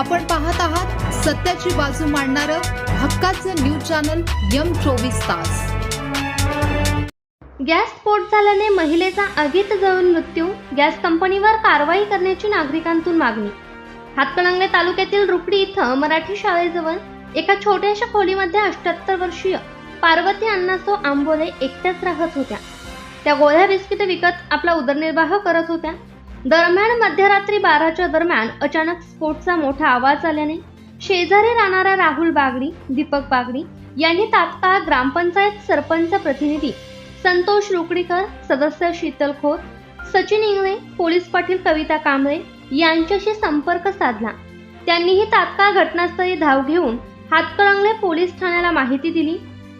आपण पाहत आहात सत्याची बाजू मांडणारं हक्काचं न्यूज चॅनल यम चोवीस तास. गॅस स्फोट झाल्याने महिलेचा आगीत जळून मृत्यू गॅस कंपनीवर कारवाई करण्याची नागरिकांतून मागणी. हातकणंगले तालुक्यातील रुपडी इथं मराठी शाळेजवळ एका छोट्याशा खोलीमध्ये अठ्याहत्तर वर्षीय पार्वती अण्णासो आंबोले एकट्याच राहत होत्या. त्या गोळ्या बिस्किट विकत आपला उदरनिर्वाह करत होत्या. दरम्यान मध्यरात्री बाराच्या दरम्यान अचानक स्फोटचा मोठा आवाज आल्याने शेजारी राहणारा राहुल बागडी दीपक बागडी यांनी तात्काळ ग्रामपंचायत सरपंच प्रतिनिधी संतोष रुकडीकर सदस्य शीतल खोत सचिन इंगळे पोलीस पाटील कविता कांबळे यांच्याशी संपर्क साधला. त्यांनीही तात्काळ घटनास्थळी धाव घेऊन हातकळंगले पोलीस ठाण्याला माहिती दिली.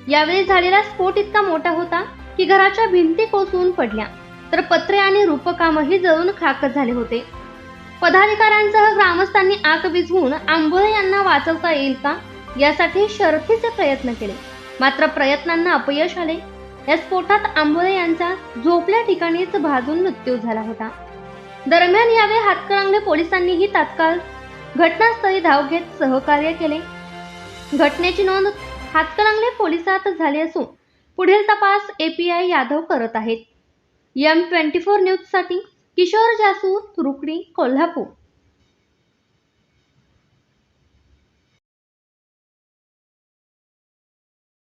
यावेळी झालेला स्फोट इतका मोठा होता की घराच्या भिंती कोसळून पडल्या. तर पत्रे आणि रूपकामही जळून खाक झाले होते. पदाधिकाऱ्यांसह ग्रामस्थांनी आग विझवून आंबोळे यांना वाचवता येईल का? यासाठी शर्थीचे प्रयत्न केले. मात्र प्रयत्नांना अपयश आले. या स्फोटात आंबोळे यांचा झोपल्या ठिकाणीच भाजून मृत्यू झाला होता. दरम्यान यावेळी हातकणंगले पोलिसांनीही तात्काळ घटनास्थळी धाव घेत सहकार्य केले. घटनेची नोंद हातकणंगले पोलिसात झाली असून पुढील तपास एपीआय यादव करत आहेत. एम ट्वेंटी फोर न्यूजसाठी किशोर जासू रुकडी कोल्हापूर.